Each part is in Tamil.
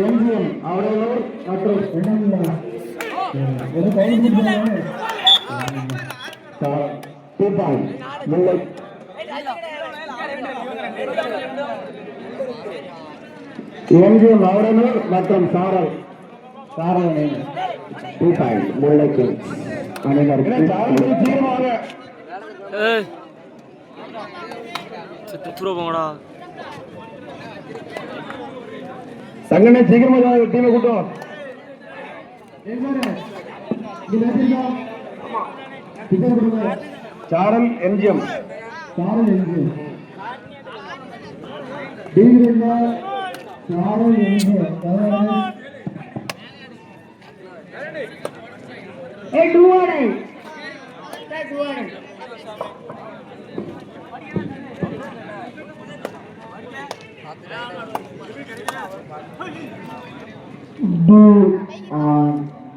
எம்ஜிஎம் அவரையோர் மற்றும் முல்லை. எம்ஜிஎம் அவரனூர் மற்றும் சாரல். சாரல் தீபாய் முல்லைக்கு. அனைவருக்கும் தீர்மாக ஏய் செத்து தூர போங்கடா சங்கனே சீக்கிரமா டீமை கூட்டம் சாரல் எம்ஜிஎம். சாரல் டீவிரா சாரல் எங்கு ஏய் டூவாடை டூவாடை do or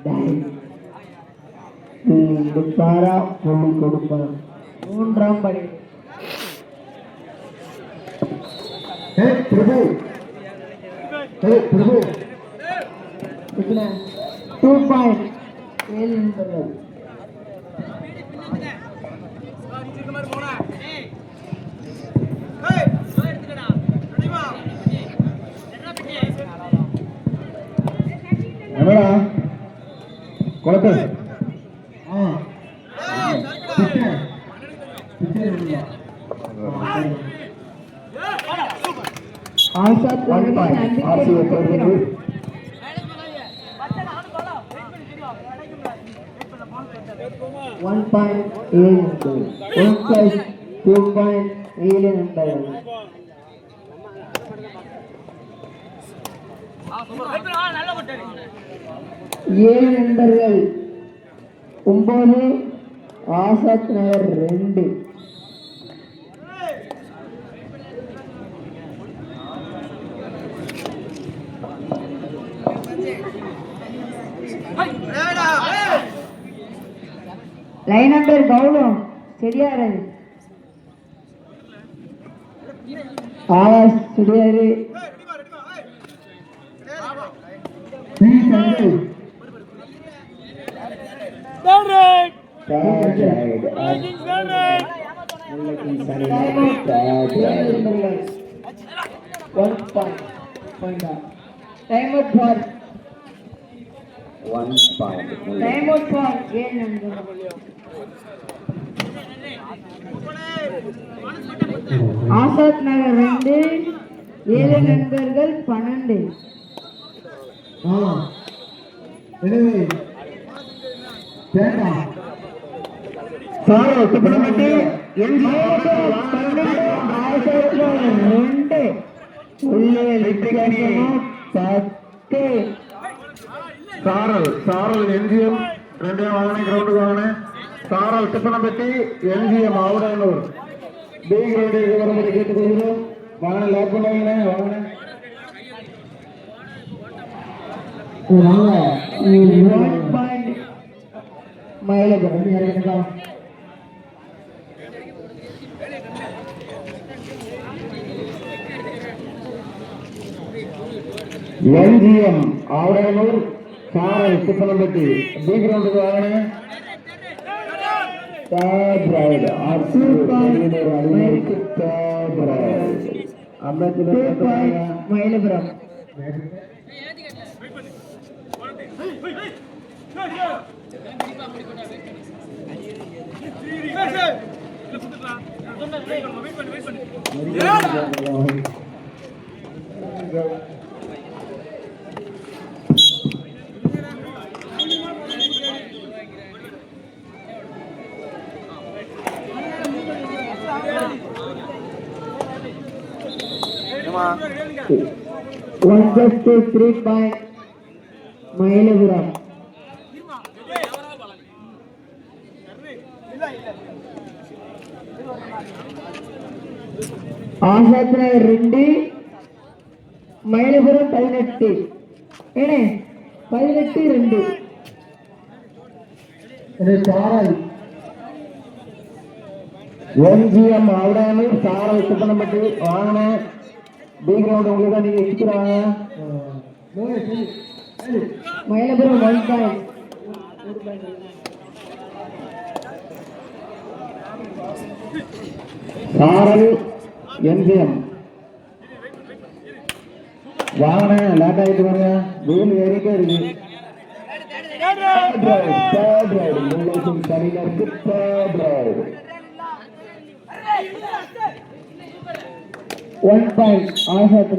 die சாரா சொல்லி கொடுப்பார் மூன்றாம் படி. ஹே பிரபு. ஹே பிரபு. டூ பாயிண்ட் ஏழு என்பது. என்னடா குழப்பம் ஆ. பிச்சர் பிச்சர் இல்லையா ஆசாத் ஆர்சிஓ பிரதிநிதி ஒன் பாயிண்ட் ஏழு ஒன் பிளஸ் டூ பாயிண்ட் ஏழு என்பது ஏழு நண்பர்கள். ஒன்பது ஆசாத் நகர் ரெண்டு. லைன் நம்பர் கௌரவம் சரியாரு ஆகாஷ் சுடியாரு டி சஞ்சய் ஒன் ஃபார் ஏழு ஆசாத் நகர் ரெண்டு ஏழு நண்பர்கள் பன்னெண்டு. எனவே வேண்டாம் ஆசாத் நகர் ரெண்டு உள்ளே வித்தியாசம் பத்து. சாரல் சாரல் எம்ஜிஎம். ரெண்டே வாங்கினே கிரவுண்டுக்கு வாங்கினே சாரல் திப்பனம்பட்டி எம்ஜிஎம் ஆவுடையனூர் பி கிரவுண்டிற்கு வரும்படி கேட்டுக்கொள்கிறோம். வாங்கின லேப் பண்ணுவாங்கண்ணே வாங்கினேன் மயிலபுரம் எம்ஜிஎம் ஆவுடையனூர் சாரல் திப்பனம்பட்டி பி கிரவுண்டுக்கு வாங்கினே தேர்ட் ரைடு ஆர்சி அணியினருக்கு third raid Ambedkar two point Mayilapuram ஏமா one plus two three point Mayilapuram Azad Nagar ரெண்டு மயிலபுரம் பதினெட்டு. ஏனே? பதினெட்டு ரெண்டு. சாரல். எம்ஜிஎம் அவடானூர் சாரல் சுப்பனம்பட்டி வாங்கின. பி கிரவுண்ட் உங்களுக்கு தான் நீங்க வச்சுக்கிறாங்க மயிலபுரம் ஒன் பாயிண்ட் சாரல் எங்கே வாங்கின லேட் ஆகிட்டு வாங்க வெயில் ஏறிட்டே இருக்கு. ஒன் பாயிண்ட் ஆசாத்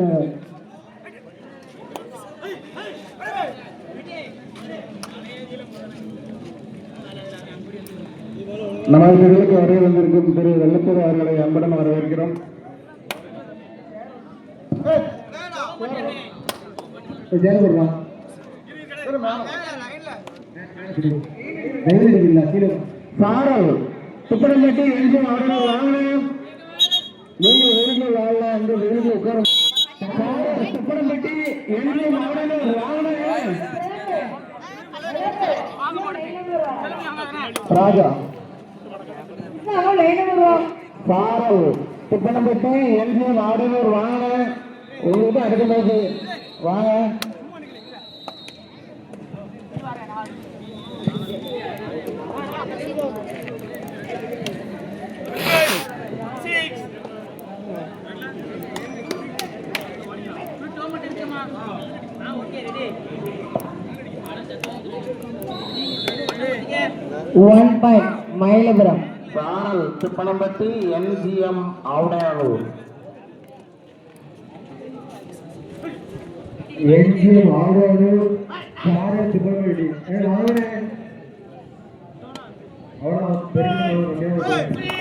நமது தெருவுக்கு வரைய வந்திருக்கும் திரு வெள்ளத்தூர் அவர்களை அன்புடன் வரவேற்கிறோம். ஜெயலலிதா சாரல் சுப்பனம்பட்டி எஞ்சியம் அவர்களை வாங்கினேன் நீங்க வெயிலில் வாழல அந்த வெயிலில் உட்கார சாரல் சுப்பனம்பட்டி வாங்கினேன் ராஜா சாரல் சுப்பனம்பட்டி எஞ்சியம் ஆடனூர் உங்களுக்கு அடுத்த வாங்க. ஒன் பாயிண்ட் மயிலபுரம் சாரல் சுப்பனம்பட்டி என்ஜிஎம் ஆவுடையானூர் எங்கேயும் ஆடாது சாரல் சுப்பிரமணியடி வாங்கினேன் அவ்வளோ பெரிய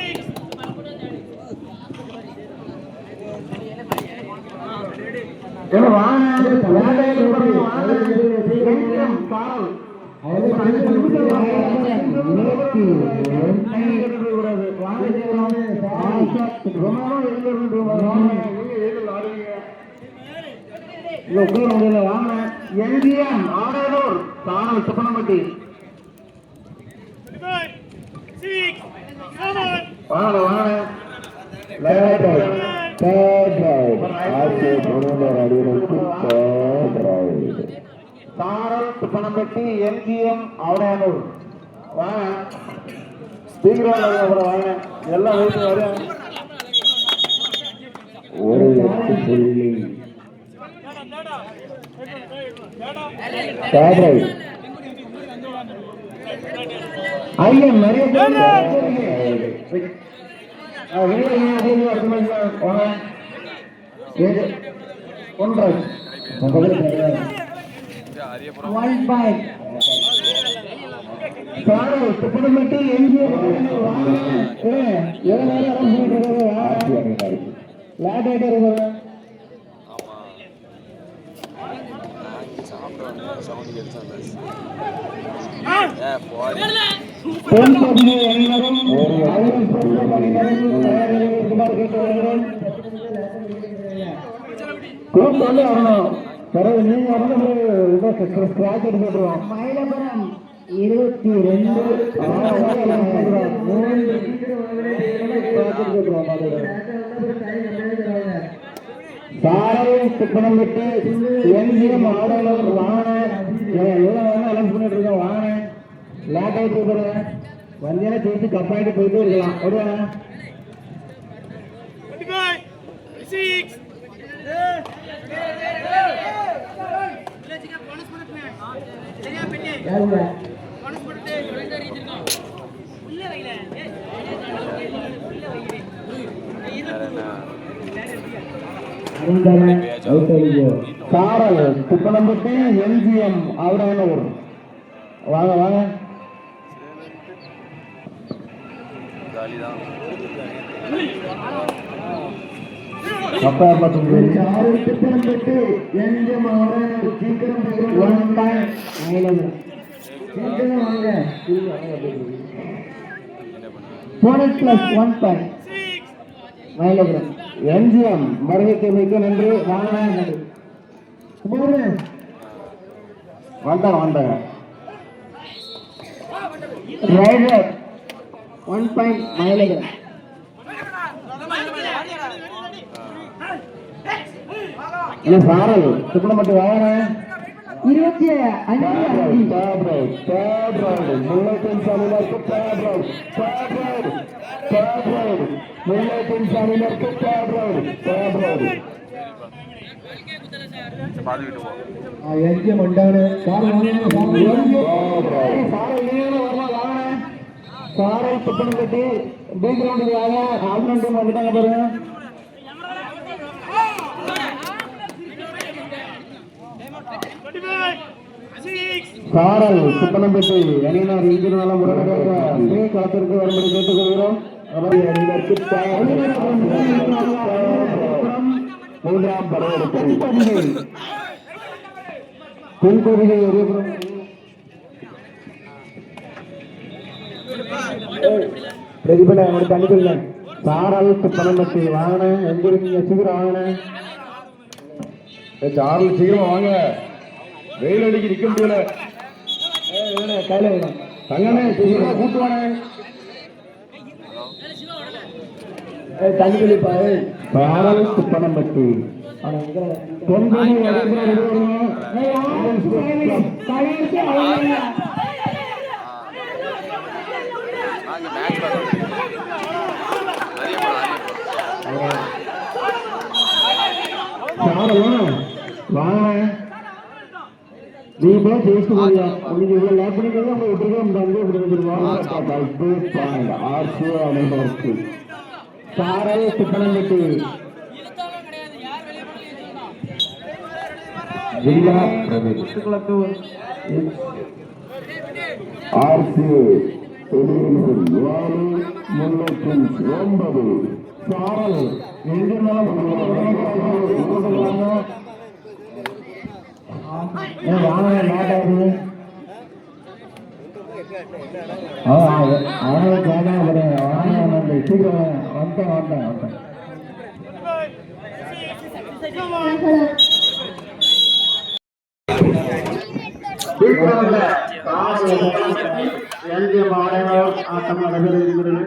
ஏன்னா வாங்க வேலையை வாங்க. என்ஜிஎம் ஆடலூர் தானல் சுப்பனம்பட்டி. வாங்க வாங்க. தேர்ட் தேர்ட் ரைட் ஆர்கே புனந்தர் அடிகளுக்கு தேர்ட் ரைட் சுப்பனம்பட்டி வாங்க. ஸ்பீக்கர் அப்புறம் வாங்க. எல்லாம் வீட்டு வரேன் ஒரு புள்ளி தேர்ட் ரைட் ஐயன் நிறைய பேர் ஆ, வந்து வரணும் பிறகு நீங்க வந்து பிறகு ஸ்கிராச் எடுத்து மயிலபுரம் இருபத்தி ரெண்டு சாரல் சுப்பனம்பட்டி எம்ஜிஎம் ஆடலர் வாங்க அலன்ஸ் பண்ணிட்டு இருக்கோம் வாங்க. லேட் ஆகிட்டு இருக்கிறேன் வந்தியா சேர்த்து கப்பாயிட்டு போயிட்டே இருக்கலாம். ஓடுவாங்க சாரல் சுப்பனம்பட்டி எம்ஜிஎம் ஆவடானூர் வாங்க வாங்க. Bonus plus one point Mayilapuram MGM வருகைக்கு நன்றி. வாங்க. வந்தாங்க வந்தாங்க ரைடர் ஒன் பாயிண்ட் மயிலபுரம் இல்ல சாரல். சுப்பன மட்டும் வாங்க. இருபத்தி அஞ்சு அஞ்சு முன்னூத்தி சாமியினருக்கு third round third round third round முன்னூத்தி சாமியினருக்கு third round third round MGM உண்டான சார் சாரல் சுப்பனம் கட்டி பி கிரவுண்டுக்கு வாங்க. ஆப்னன் டீம் வந்துட்டாங்க பாருங்க. சாரல் சுப்பனம்பட்டி அணியினர் இங்கிருந்தாலும் உடனடியாக பி களத்திற்கு வரும்படி கேட்டுக்கொள்கிறோம். மூன்றாம் படையெடுப்பு தென்பகுதி எரியபுரம் பிரதிபல அவனுக்கு தண்ணி கொடுங்க சாரல் சுப்பனம்பட்டி வாங்கின எங்க இருக்கீங்க சீக்கிரம் வாங்கின சாரல் சீக்கிரமா வாங்க வெயில் அடிக்க நிக்க முடியல கையில தங்கண்ணே தெளிப்பா சாரல் சுப்பனம்பட்டி தென்பகுதி எரியபுரம் சாரலாம் வாங்க. நீ போய் ஜெயிச்சு முடியா உங்களுக்கு இவ்வளவு லேப் இப்படி வந்துருவாங்க ஆர்சி அனைவருக்கு சாரல் சுப்பனம்பட்டி ஜில்லா பிரதேச ஆர்சி முன்னூற்றி ஒன்பது சாரல் எங்கிருந்தாலும் வாங்க மாட்டாது அவனை கேட்டா வாங்க சீக்கிரம் வந்தேன் வந்தேன் வந்தேன் ஆட்டம் நடைபெற இருக்கிறது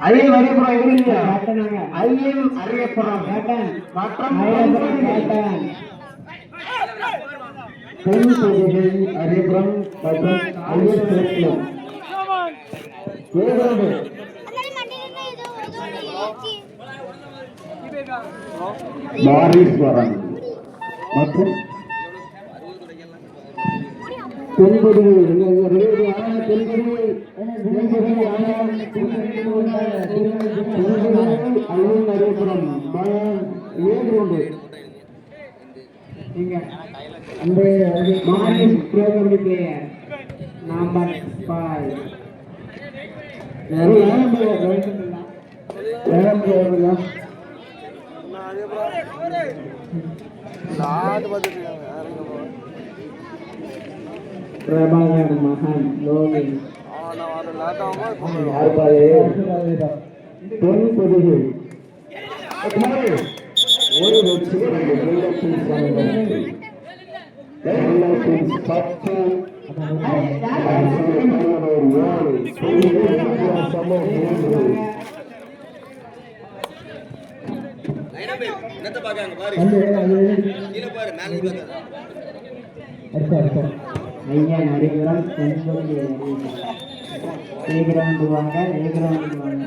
ஐயம் அறியப்புறம் ஐயம் அறியப்புறம் மற்றும் பெண் தொகுதிகள் அறியப்புறம் மற்றும் ஐயம் சேர்க்கலாம் ஏதாவது மாரீஸ்வரன் மற்றும் தென்பகுதி தென்பகுதி ஏழு அந்த மாநில program player number five Prabhakar மகன் லோகி தென்பகுதி ஒரு வெற்றி வெள்ளத்தின் வெள்ளத்தின் பத்து ஐயா நடிகரம் தென்பகுதி வாங்க வாங்க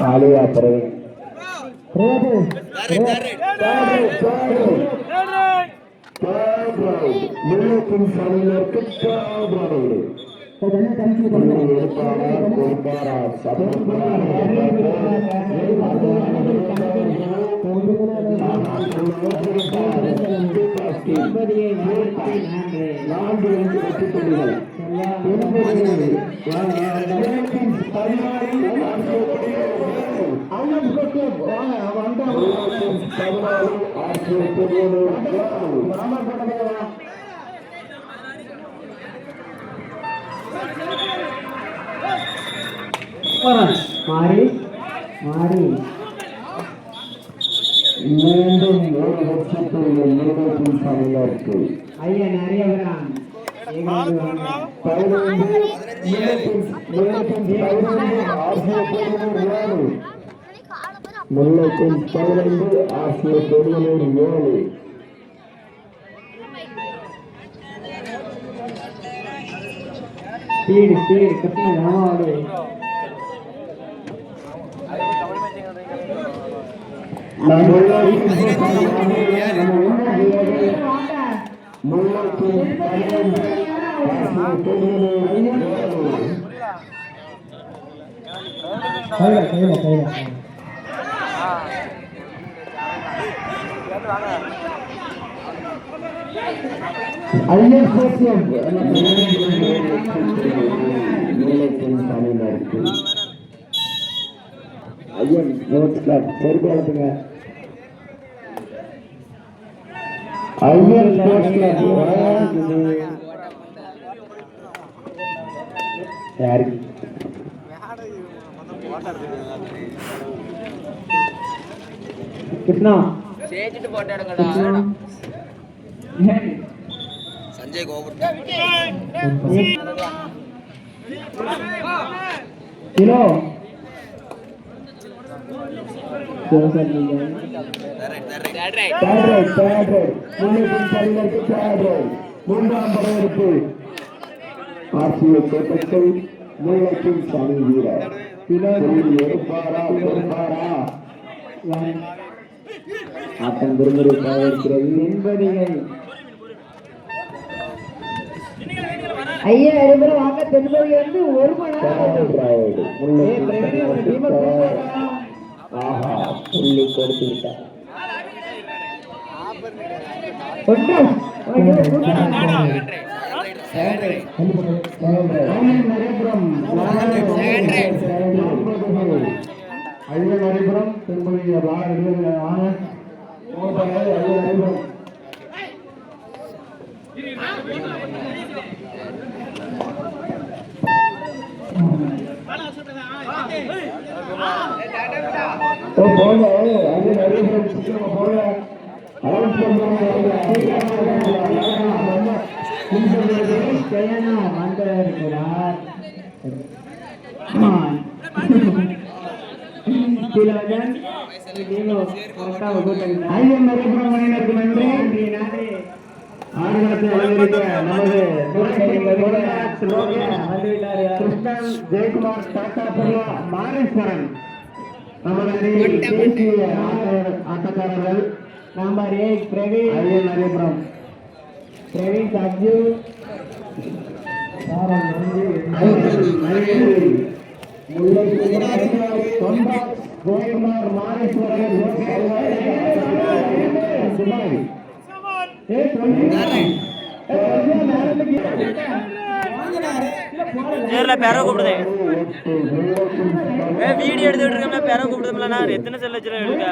பிரவீன் பிரவீன் முன்னூத்தின் சமையலருக்கு தேவைப்படுகிறது என்பதியை வாழ்த்தி நன்றி நான்கு ஐந்து மாறி மாறி. மீண்டும் ஒரு லட்சத்துடைய நிறுவனத்தின் சமையலுக்கு ஐயா நிறைய வரான் பதினைந்து நிறுவனத்தின் நிறுவனத்தின் பதினைந்து ஆசிய பெருமனூர் ஏழு முல்லைத்தின் பதினைந்து ஆசிய பெருமனூர் ஏழு ஸ்பீடு ஸ்பீடு கிருஷ்ண ராமாவோடு நம் முல்லைத்தின் நம்ம முன்னாடி முல்லைத்தின் பதினைந்து ஆசிய பெருமனூர் ஏழு கையில கையில கையில ஐயர் சோசியம் முல்லைத்தின் ஐயன் ஸ்போர்ட்ஸ் கிளப் ரைட் முல்லைத்தின் தமிழருக்கு தேர்ட் ரைட் மூன்றாம் படையெடுப்பு ஆசிய கோட்டத்தை வீரர் ஆட்டம் இருக்கிறது ஐயா இருபது வாங்க தென்பது ஒரு மணி நேரம். ஆஹா புள்ளி கொடுத்து விட்டார். ஒன்று ஐயோ, கூட்டு வாடா. ஐயன் நடைபெறும் திரும்பி வாங்க போங்க நடைபெறும் சீக்கிரமா போங்க ஜெயனா வந்திருக்கிறார் திலகன் நீங்க கரெக்டா ஒதுக்கிட்டீங்க ஐயன் நடைபெறும் மணியினருக்கு நன்றி நன்றி நன்றி ஆடுகளத்தை அலங்கரிக்க நமது வந்துவிட்டாரு கிருஷ்ணன் ஜெயக்குமார் டாடா மாரீஸ்வரன் தேசிய ஆட்ட- ஆட்டக்காரர்கள் நம்பர் எயிட் பிரவீன் பிரவீன் சப்ஜு ஜெயக்குமார் மாரீஸ்வரன் துபாய் நேர்ல பேர கூப்பிடுதே. ஏ வீடியோ எடுத்துட்டு இருக்கோம்ல பேர கூப்பிடுதுல எத்தனை செல் வச்சுல எடுக்க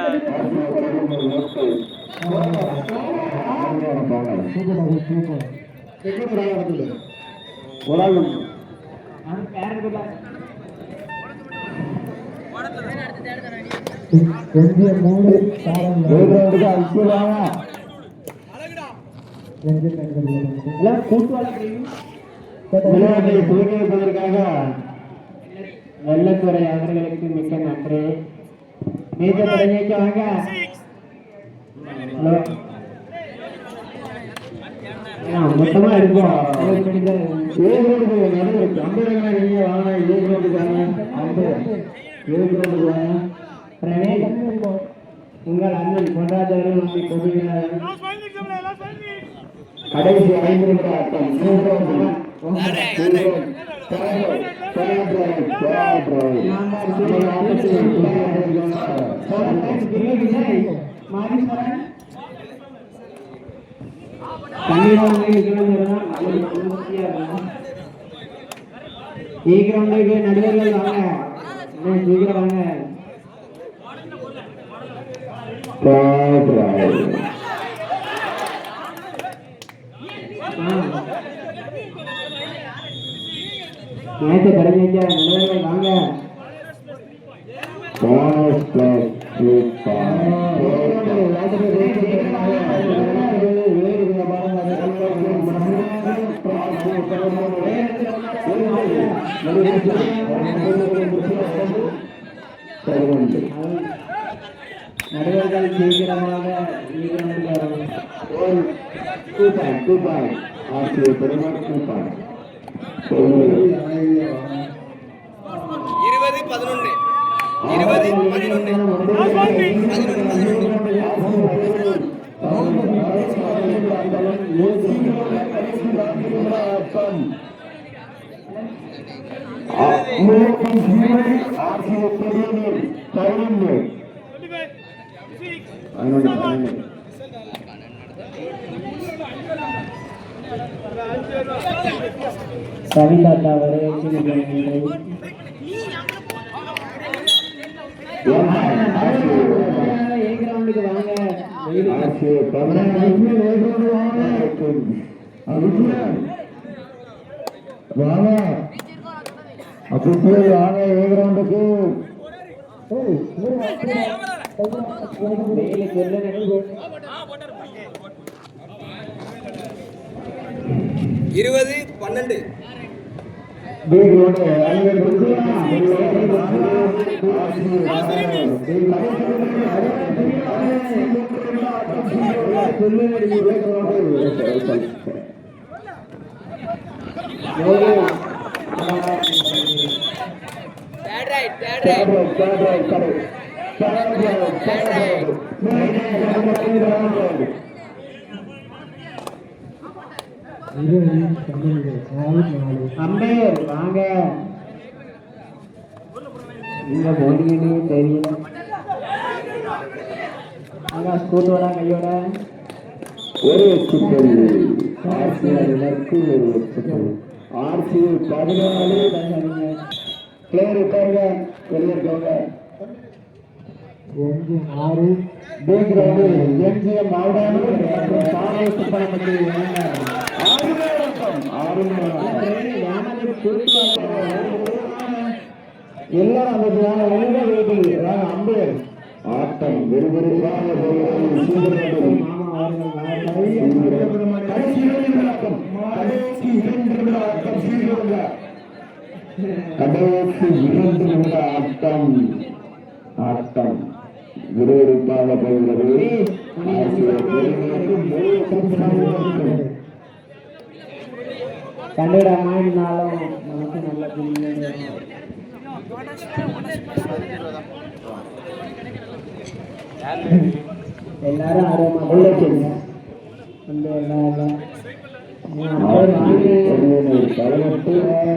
சூப்பர் இந்திய மூணு தாரம் வெள்ளத்துறை அவர்களுக்கு மிக்க நன்றி மீது தொடங்கி வாங்க மொத்தமா எடுப்போம் ஏழுக்கு நடுவில் அம்பரங்களை நீங்க வாங்க ஏழுக்கு வாங்க அந்த ஏழுக்கு வாங்க பிரவீன் உங்கள் அண்ணன் கொண்டாதவர்கள் நம்மை கொள்கிறார் கடைசி ஐந்து நிமிட ஆட்டம் மூன்றாவது மூன்றாவது third third raid third raid இந்த ஆட்டத்தில் மாரீஸ்வரன் ഈ சீக்கிரம் போயிட்டு நடுவர்கள் வாங்க. சீக்கிரம் வாங்க. நேற்று வாங்க. பதினொன்று நடுவர்கள் சீக்கிரமாக ஈகிரவுண்டுக்கு வரணும் ஒரு டூ பாயிண்ட் டூ பாயிண்ட் ஆசிரியர் பெருமாள் டூ பாயிண்ட் பதினொன்று இருபது பதினொன்று இருபது பதினொன்று ரவிதாத்தா வரவேற்று வாங்க வாங்க அபிஷேக் வாங்க ஏ இருபது பன்னெண்டு ரைட் அம்பையர் வாங்க. நீங்க போட்டீங்கன்னு தெரியும் அங்க ஸ்கூட் வரா கையோட ஒரு சிக்கல் ஒரு சிக்கல் ஆர்சி பதினாலு பிளேயர் இருக்காங்க வெளியே இருக்காங்க ஒன்று ஆறு. பி கிரவுண்டு எம்ஜிஎம் மாவட்டம் சாலை சுப்பனப்பட்டி எல்லாரும் அந்த வெளியில ஆட்டம் விறுவிறுப்பாக கடைசி இரண்டு நிமிட ஆட்டம் ஆட்டம் விறுவிறுப்பாக போகிறது. கண்டுட மாட்டினாலும் நமக்கு நல்ல புரியுது எல்லாரும் ஆர்வமா உள்ளச்சுங்க வந்து வாங்கி. பதினெட்டு இரண்டு.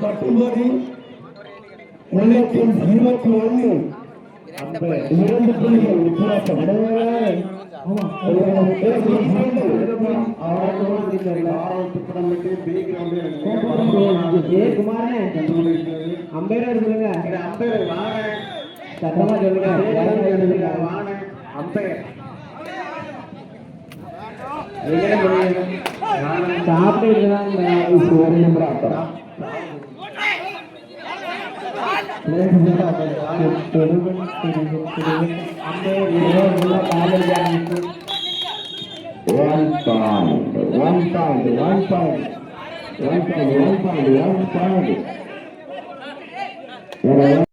பத்தொன்பது இருபத்தி ஒன்று இரண்டு புள்ளிகள் வித்தியாசம் அம்பேர் சொல்லுங்க. சத்தமா சொல்லுங்க சாப்பிட்டு One point, one point, one point, one point, one point, one point.